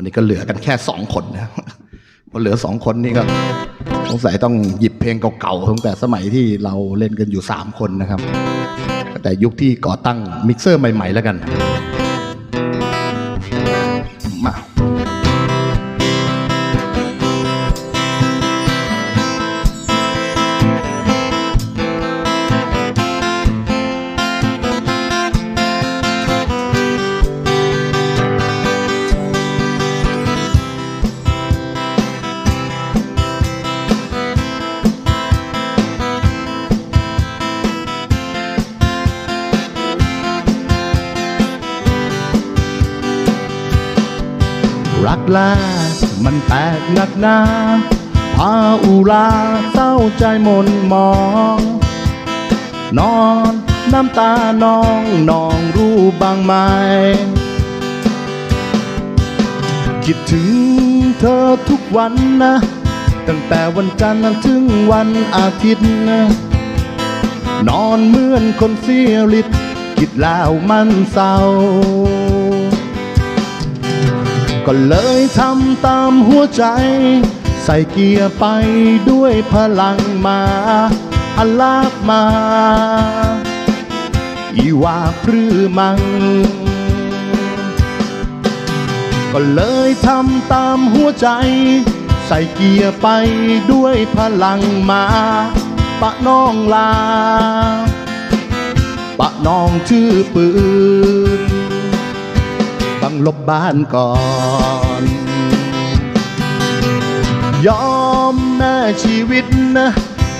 วันนี้ก็เหลือกันแค่สองคนนะพอเหลือสองคนนี่ก็สงสัยต้องหยิบเพลงเก่าๆตั้งแต่สมัยที่เราเล่นกันอยู่สามคนนะครับแต่ยุคที่ก่อตั้งมิกเซอร์ใหม่ ๆ แล้วกัน รักแรกมันแปลกหนักหนาพาอุราเศร้าใจหมนมอง นอนน้ำตานองนองรู้บางไหมคิดถึงเธอทุกวันนะ ตั้งแต่วันจันทร์ถึงวันอาทิตย์นะนอนเหมือนคนเสียฤทธิ์คิดแล้วมันเศร้า ก็เลยทำตามหัวใจ ใส่เกียร์ไปด้วยพลังมาอัลลากมา อีว่าพรือมัง ก็เลยทำตามหัวใจ ใส่เกียร์ไปด้วยพลังมาปะน้องลา ปะน้องชื่อปืน ลบบ้านก่อน ยอมแม่ชีวิตนะ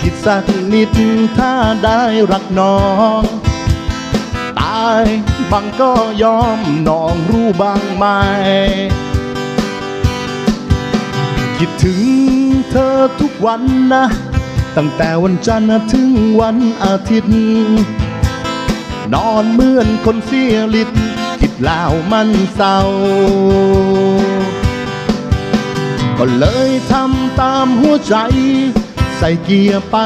คิดสักนิดถ้าได้รักน้อง ตายบังก็ยอมน้องรู้บ้างไหมคิดถึงเธอทุกวันนะ ตั้งแต่วันจันทร์ถึงวันอาทิตย์ นอนเหมือนคนเสียลิ์ แล้วมันเศร้า ก็เลยทำตามหัวใจ ใส่เกียร์ไป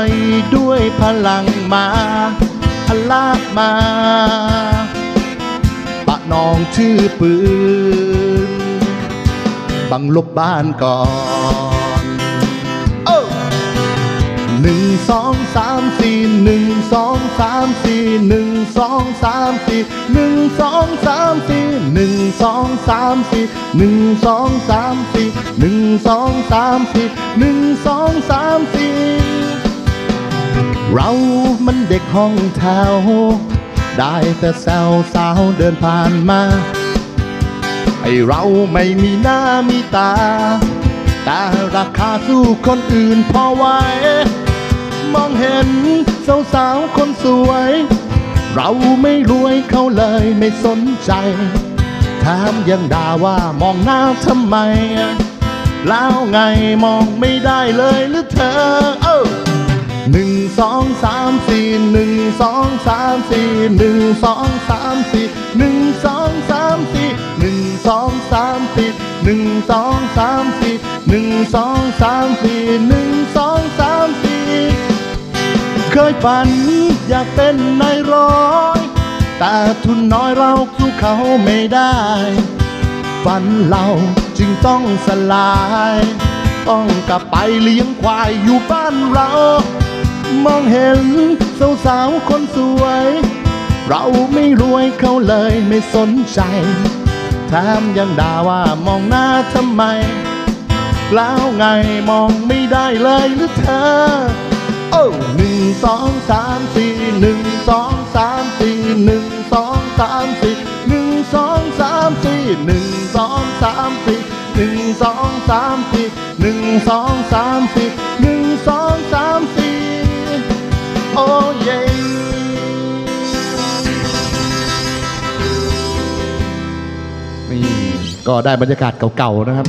ด้วยพลังมาพลากมาปะนองชื่อปืน บังลบบ้านก่อน หนึ่งสองสามสี่หนึ่งสองสามสี่หนึ่งสองสามสี่หนึ่งสองสามสี่หนึ่งสองสามสี่หนึ่งสองสามสี่หนึ่งสองสามสี่หนึ่งสองสามสี่เรามันเด็กห้องแถวได้แต่แซวสาวเดินผ่านมา ไอเราไม่มีหน้ามีตา แต่ราคาสู้คนอื่นพอไหว มองเห็นสาวสาวคนสวย เราไม่รวยเขาเลยไม่สนใจ ถามยังด่าว่ามองหน้าทำไม แล้วไงมองไม่ได้เลยหรือเธอเออหนึ่งสองสามสี่หนึ่งสองสามสี่หนึ่งสองสามสี่หนึ่งสองสามสี่หนึ่งสองสามสี่หนึ่งสองสามสี่หนึ่งสองสามสี่หนึ่งสอง เคยฝันอยากเป็นนายร้อย แต่ทุนน้อยเราสู้เขาไม่ได้ ฝันเราจึงต้องสลาย ต้องกลับไปเลี้ยงควายอยู่บ้านเรา มองเห็นสาวๆคนสวย เราไม่รวยเขาเลยไม่สนใจแถมยังด่าว่ามองหน้าทำไม แล้วไงมองไม่ได้เลยหรือเธอ โอ้หนึ่งสองสามสี่หนึ่งสองสามสี่หนึ่งสองสามสี่หนึ่งสองสามสี่หนึ่งสองสามสี่หนึ่งสองสามสี่หนึ่งสองสามสี่หนึ่งสองสามสี่โอ้เย่นี่ก็ได้บรรยากาศเก่าๆนะครับ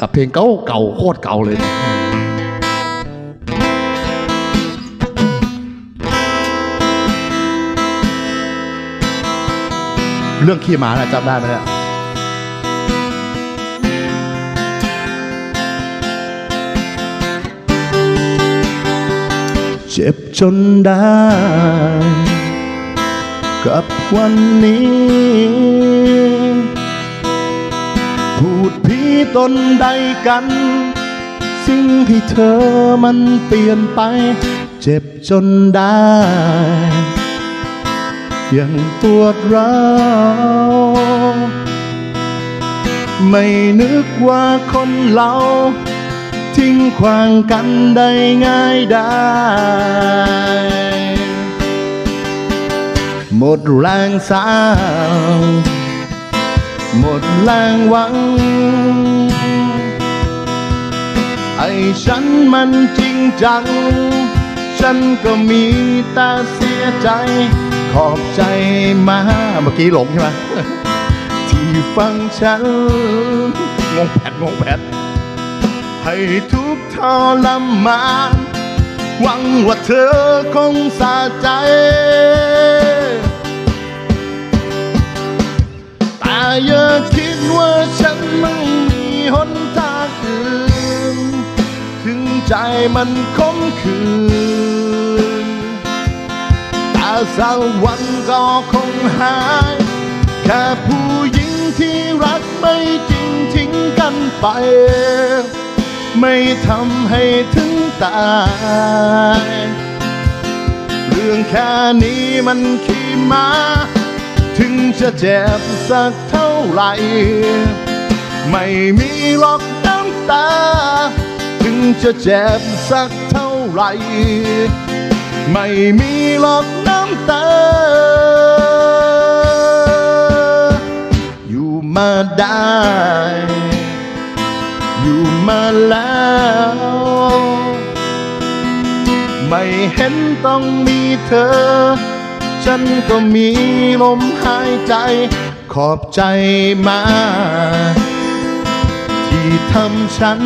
กับเพลงเก่าๆโคตรเก่าเลย เรื่องขี้หมานะจำได้ไหมเนี่ยเจ็บจนได้ กับวันนี้ พูดพีตนใดกัน สิ่งที่เธอมันเปลี่ยนไป เจ็บจนได้ ยังปวดร้าวไม่นึกว่าคนเราทิ้งขวางกันได้ง่ายได้ หมดแรงสางหมดแรงหวัง ไอ้ฉันมันจริงจัง ฉันก็มีแต่เสียใจ ขอบใจมา เมื่อกี้หลงใช่ไหมที่ฟังฉัน งงแผดงงแผดให้ทุกทรมานหวังว่าเธอคงสาใจ แต่อย่าคิดว่าฉันไม่มีหนทางอื่น ถึงใจมันคมคืน สักวันก็คงหาย แค่ผู้หญิงที่รักไม่จริงทิ้งกันไป ไม่ทำให้ถึงตาย เรื่องแค่นี้มันขี้มา ถึงจะเจ็บสักเท่าไหร่ ไม่มีหรอกน้ำตา ถึงจะเจ็บสักเท่าไหร่ ไม่มีหรอกน้ำตา อยู่มาได้ อยู่มาแล้ว ไม่เห็นต้องมีเธอ ฉันก็มีลมหายใจ ขอบใจมา ที่ทำฉัน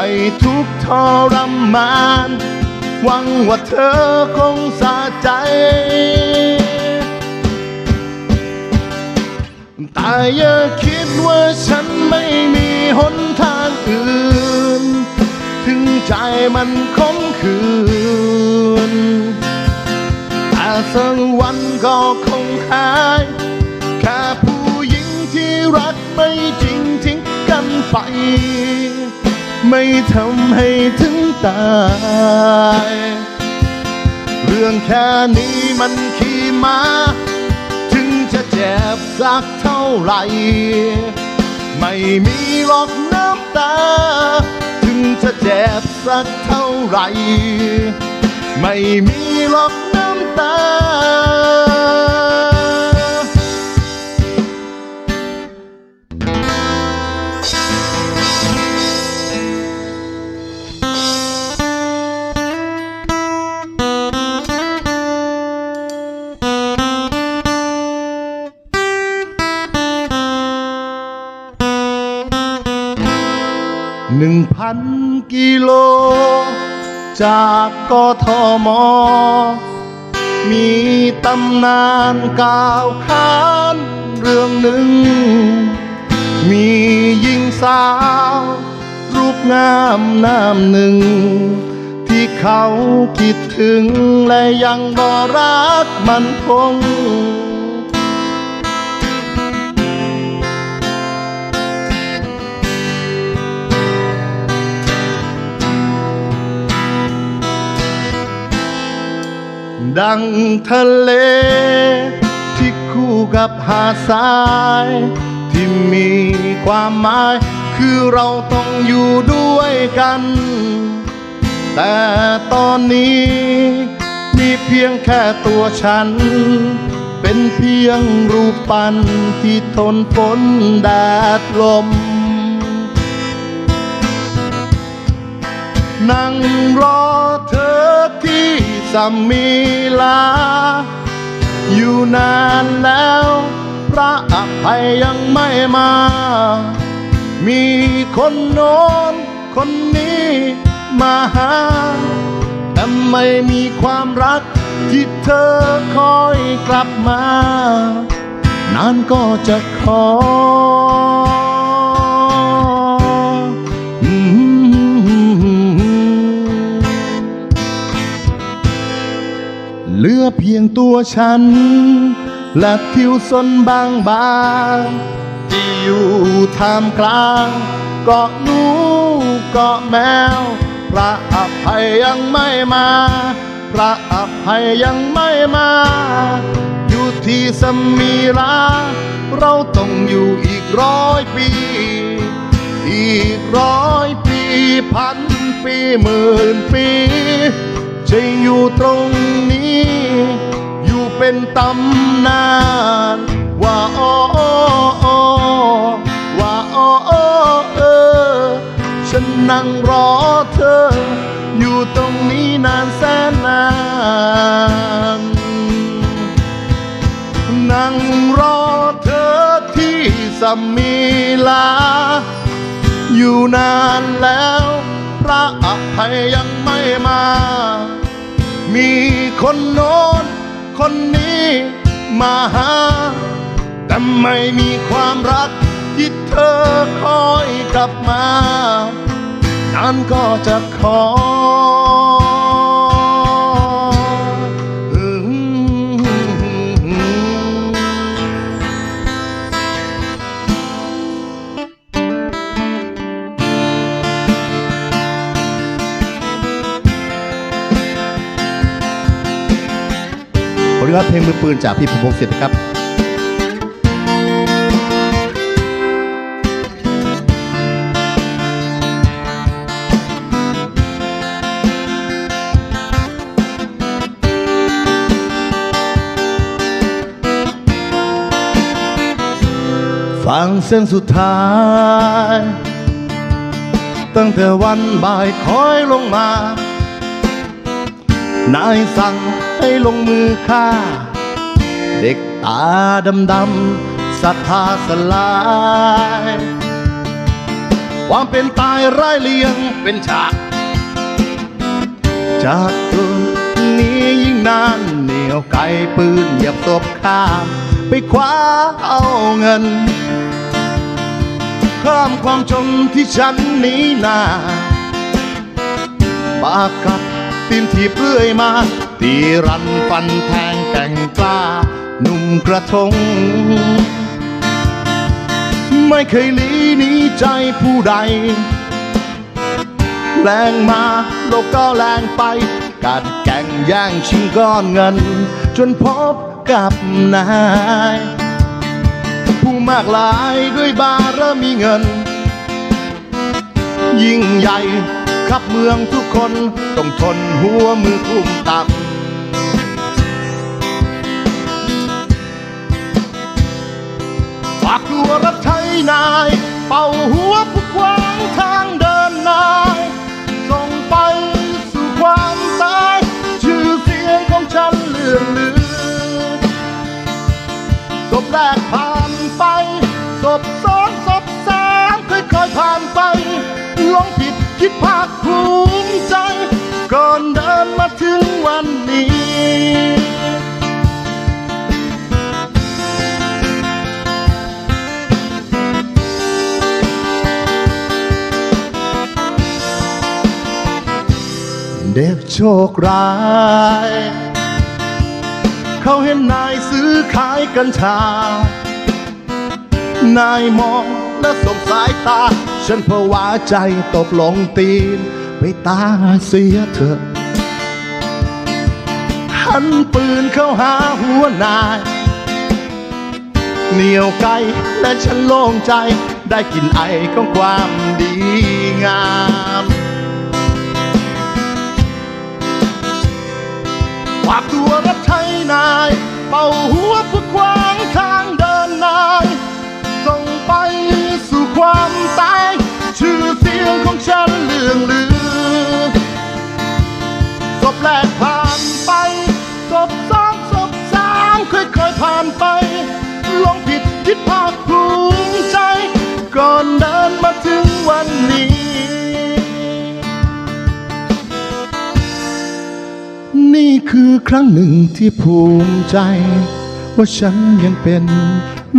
ให้ทุกทรมาน หวังว่าเธอคงสาใจ แต่อย่าคิดว่าฉันไม่มีหนทางอื่น ถึงใจมันคมคืน แต่สักวันก็คงหายแค่ผู้หญิงที่รักไม่จริงทิ้งกันไป ไม่ทำให้ถึงตาย เรื่องแค่นี้มันขี่มา ถึงจะเจ็บสักเท่าไหร่ ไม่มีหรอกน้ำตา ถึงจะเจ็บสักเท่าไหร่ ไม่มีหรอกน้ำตา จากกทม มีตำนานกล่าวขานเรื่องหนึ่ง มีหญิงสาว รูปงามน้ำหนึ่ง ที่เขาคิดถึงและยังบ่รักมันคง ดังทะเล ที่คู่กับหาดทราย ที่มีความหมาย คือเราต้องอยู่ด้วยกัน แต่ตอนนี้มีเพียงแค่ตัวฉัน เป็นเพียงรูปปั้นที่ทนฝนแดดลมนั่งรอเธอที่ สามีลา อยู่นานแล้ว พระอภัยยังไม่มา มีคนโน้นคนนี้มาหาแต่ไม่มีความรักที่เธอคอยกลับมา นานก็จะขอ ลือเพียงตัวฉัน และทิวสนบางบางท่ามกลางเกาะหนูเกาะแมว พระอภัยยังไม่มา พระอภัยยังไม่มา อยู่ที่สมีราเราต้องอยู่อีกร้อยปี อีกร้อยปีพันปีหมื่นปี จะอยู่ตรงนี้ อยู่เป็นตำนาน ว่าอ้อว่าอ้อเออ ฉันนั่งรอเธอ อยู่ตรงนี้นานแสนนาน นั่งรอเธอที่สมีลา อยู่นานแล้ว พระอภัยยังไม่มา มีคนโน้นคนนี้มาหา แต่ไม่มีความรักที่เธอคอยกลับมา นั้นก็จะขอ ขออนุญาตเพลงมือปืนจากพี่พงพงศิษฐ์ครับฟังเส้นสุดท้าย ตั้งแต่วันบ่ายคอยลงมา นายสั่งให้ลงมือฆ่า เด็กตาดำดำศรัทธาสลาย ความเป็นตายร้ายเลียงเป็นฉาก จากคืนนี้ยิ่งนานเหนียวไกลปืนเหยียบศพข้าม ไปคว้าเอาเงินข้ามความจนที่ฉันหนีหน้าปากกัด ตีนถีบเรื่อยมา ตีรันฟันแทงแก่งกล้า หนุ่มกระทง ไม่เคยหลีหนีใจผู้ใด แรงมาโลกก็แรงไป กัดแก่งแย่งชิงก้อนเงิน จนพบกับนาย ผู้มากลายด้วยบารมีเงิน ยิ่งใหญ่ ขับเมืองทุกคนต้องทนหัวมือกุมตับฝากตัวรับใช้นาย เป่าหัวผู้ขวางทางเดินนายส่งไปสู่ความตาย ชื่อเสียงของฉันเลื่องลือศพแรกผ่า ผิดคิดภาคภูมิใจ ก่อนเดินมาถึงวันนี้ เด็กโชคร้าย เขาเห็นนายซื้อขายกัญชา นายมองและสบสายตา ฉันเพราะว่าใจตกลงตีน ไปตาเสียเถอะหันปืนเข้าหาหัวนายเหนียวไกลและฉันโล่งใจได้กลินไอของความดีงามฝากตัวรับใช้นาย เป่าหัวผู้ขวางทางเดินนายส่งไปสู่ความตาย ชื่อเสียงของฉันเลื่องลือศพแรกผ่านไปศพสองศพสามค่อยๆผ่านไป ลงผิดคิดภาคภูมิใจ ก่อนเดินมาถึงวันนี้ นี่คือครั้งหนึ่งที่ภูมิใจ ว่าฉันยังเป็น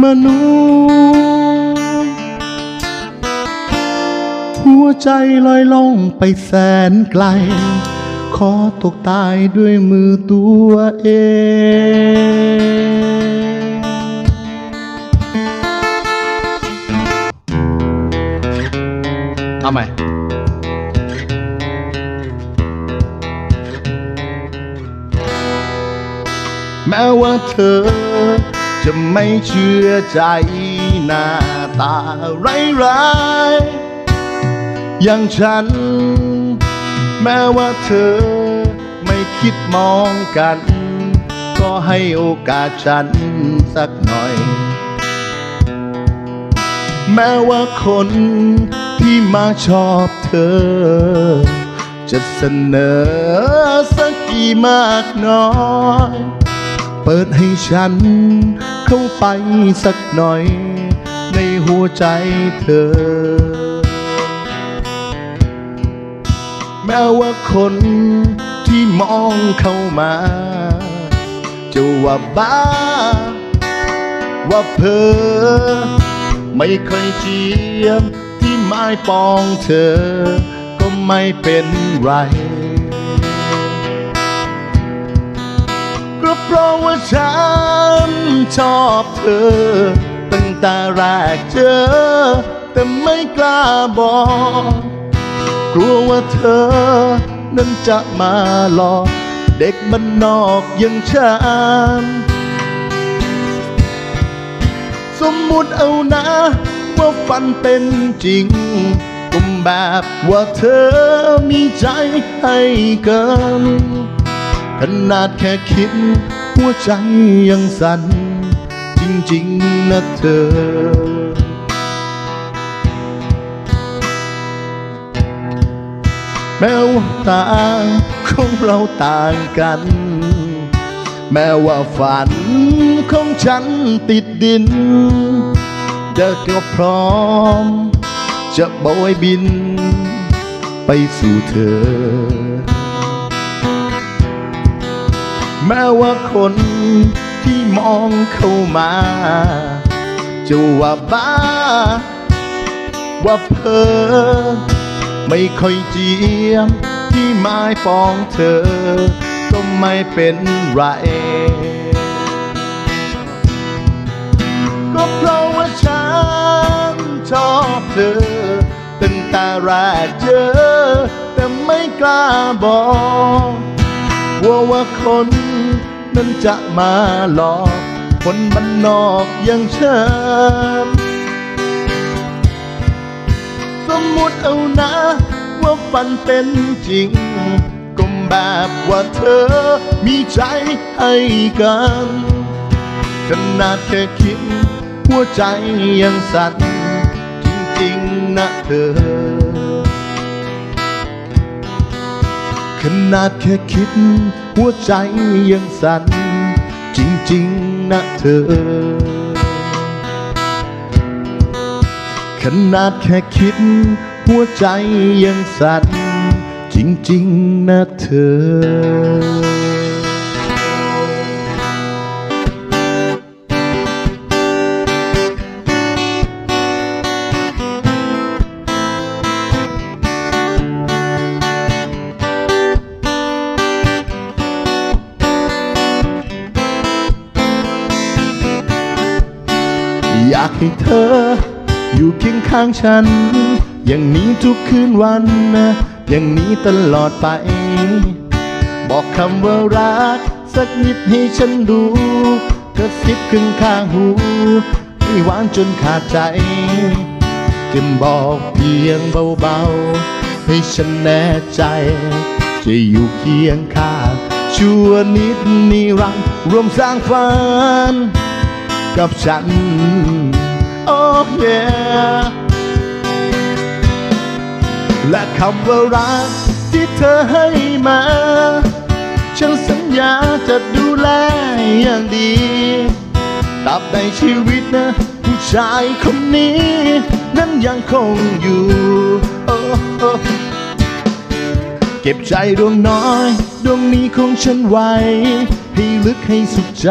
มนุษย์ ใจลอยล่องไปแสนไกล ขอตกตายด้วยมือตัวเองเอาใหม่แม้ว่าเธอ จะไม่เชื่อใจหน้าตาร้าย อย่างฉัน แม้ว่าเธอไม่คิดมองกัน ก็ให้โอกาสฉันสักหน่อย แม้ว่าคนที่มาชอบเธอ จะเสนอสักกี่มากน้อย เปิดให้ฉันเข้าไปสักหน่อย ในหัวใจเธอ แม้ว่าคนที่มองเข้ามา จะว่าบ้า ว่าเพอไม่เคยเจียมที่ไม้ปองเธอ ก็ไม่เป็นไรก็เพราะว่าฉันชอบเธอ ตั้งแต่แรกเจอ แต่ไม่กล้าบอก กลัวว่าเธอ นั้นจะมาหลอก เด็กมันนอกอย่างฉันสมมุติเอานะ ว่าฝันเป็นจริงกุมแบบว่าเธอมีใจให้กันขนาดแค่คิด หัวใจยังสั่นจริง ๆ นะเธอ แม้ว่าตาของเราต่างกัน แม้ว่าฝันของฉันติดดินเด็กก็พร้อม จะโบยบิน ไปสู่เธอ แม้ว่าคนที่มองเข้ามาจะว่าบ้า ว่าเพ้อ ไม่ค่อยเจียมที่ไม้ปองเธอ ก็ไม่เป็นไร ก็เพราะว่าฉันชอบเธอตั้งแต่แรกเจอ แต่ไม่กล้าบอกกลัวว่าคนนั้นจะมาหลอก คนบ้านนอกอย่างฉัน มมุติเอานะ ว่าฝันเป็นจริง ก็แบบว่าเธอมีใจให้กัน ขนาดแค่คิด หัวใจยังสั่นจริงๆนะเธอ ขนาดแค่คิด หัวใจยังสั่นจริงๆนะเธอ ขนาดแค่คิด หัวใจยังสั่นจริงๆนะเธออยากให้เธอ อยู่เคียงข้างฉัน อย่างนี้ทุกคืนวันนะอย่างนี้ตลอดไป บอกคำว่ารัก สักนิดให้ฉันดูกระซิบข้างข้างหูให้หวานจนขาดใจเก็บบอกเพียงเบาๆ ให้ฉันแน่ใจ จะอยู่เคียงข้างชั่วนิดนิรันดร์รวมสร้างฝันกับฉัน โอ้เยและคำว่ารักที่เธอให้มา ฉันสัญญาจะดูแลอย่างดีตราบในชีวิตนะผู้ชายคนนี้ นั้นยังคงอยู่โอ้โอ้เก็บใจดวงน้อย ดวงนี้ของฉันไว้ ให้ลึกให้สุดใจ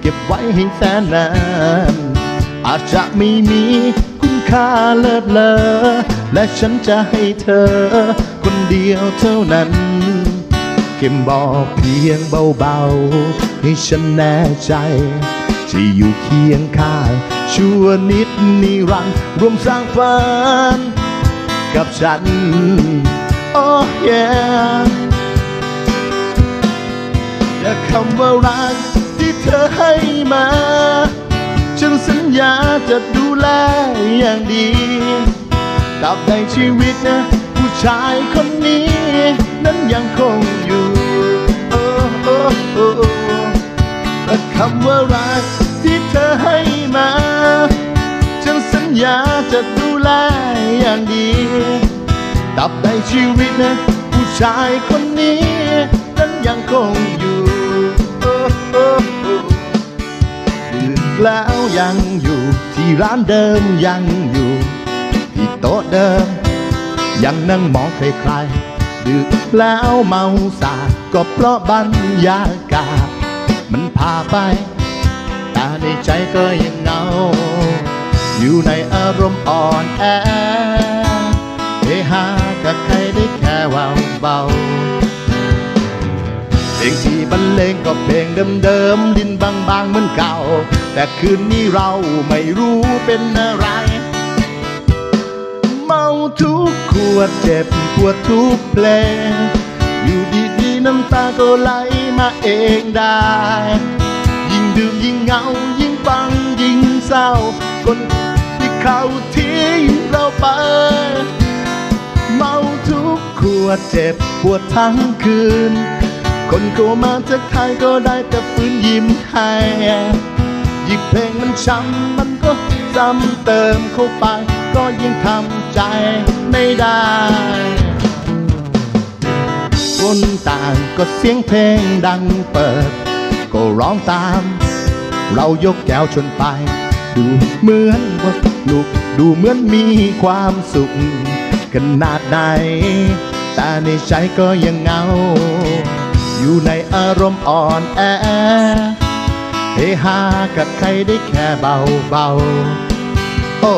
เก็บไว้ให้แสนนาน อาจจะไม่มีคุณค่าเลิศเลอและฉันจะให้เธอ คนเดียวเท่านั้นเก็บบอกเพียงเบาๆ ให้ฉันแน่ใจจะอยู่เคียงข้างชั่วนิดนิรันดร์รวมสร้างฝันกับฉัน โอ้เยอย่คำว่ารักที่เธอให้มา จะดูแลอย่างดีตราบในชีวิตนะ ผู้ชายคนนี้ นั้นยังคงอยู่โอ้โอ้โอ้และคำว่ารักที่เธอให้มา ฉันสัญญาจะดูแลอย่างดีตราบในชีวิตนะ ผู้ชายคนนี้ นั้นยังคงอยู่ แล้วยังอยู่ ที่ร้านเดิมยังอยู่ที่โต๊ะเดิม ยังนั่งมองใครๆดึกแล้วเมาสาดก็เพราะบรรยากาศ มันพาไป แต่ในใจก็ยังเหงา อยู่ในอารมณ์อ่อนแอเฮฮากับใครได้แค่เบาเบา ลงที่บรรเลงก็เพลงเดิมๆดินบางๆเหมือนเก่า แต่คืนนี้เราไม่รู้เป็นอะไร เมาทุกขวดเจ็บปวดทุกเพลง อยู่ดีๆน้ำตาก็ไหลมาเองได้ ยิ่งดื่มยิ่งเหงายิ่งฟังยิ่งเศร้า คนที่เขาทิ้งเราไป เมาทุกขวดเจ็บปวดทั้งคืน คนเข้ามาจากทายก็ได้แต่ฟื้นยิ้มให้ยิ่งเพลงมันช้ำมันก็ซ้ำเติมเข้าไป ก็ยิ่งทำใจไม่ได้คนต่างก็เสียงเพลงดังเปิด ก็ร้องตาม เรายกแก้วชนไป ดูเหมือนว่าสนุกดูเหมือนมีความสุขขนาดไหนแต่ในใจก็ยังเงา อยู่ในอารมณ์อ่อนแอเฮฮากับใครได้แค่เบาเบาๆโอ้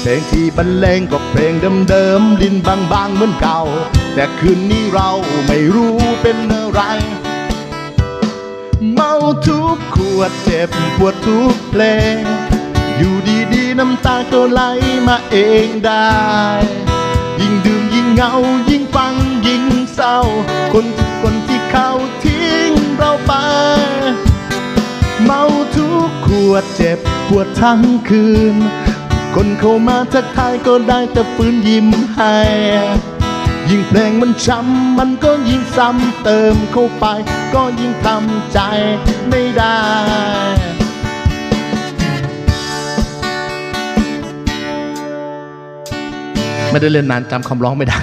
เพลงที่บรรเลงก็เพลงเดิมๆดินบางๆเหมือนเก่า แต่คืนนี้เราไม่รู้เป็นอะไร เมาทุกขวดเจ็บปวดทุกเพลง อยู่ดีๆน้ำตาก็ไหลมาเองได้ ยิ่งดื่มยิ่งเหงายิ่งฟังยิ่งเศร้าคนทุกคนที่ เขาทิ้งเราไป เมาทุกขวดเจ็บปวดทั้งคืน คนเข้ามาทักทายก็ได้แต่ฟื้นยิ้มให้ยิ่งเพลงมันช้ำมันก็ยิ่งซ้ำเติมเข้าไป ก็ยิ่งทำใจไม่ได้ไม่ได้เล่นนานจำคำร้องไม่ได้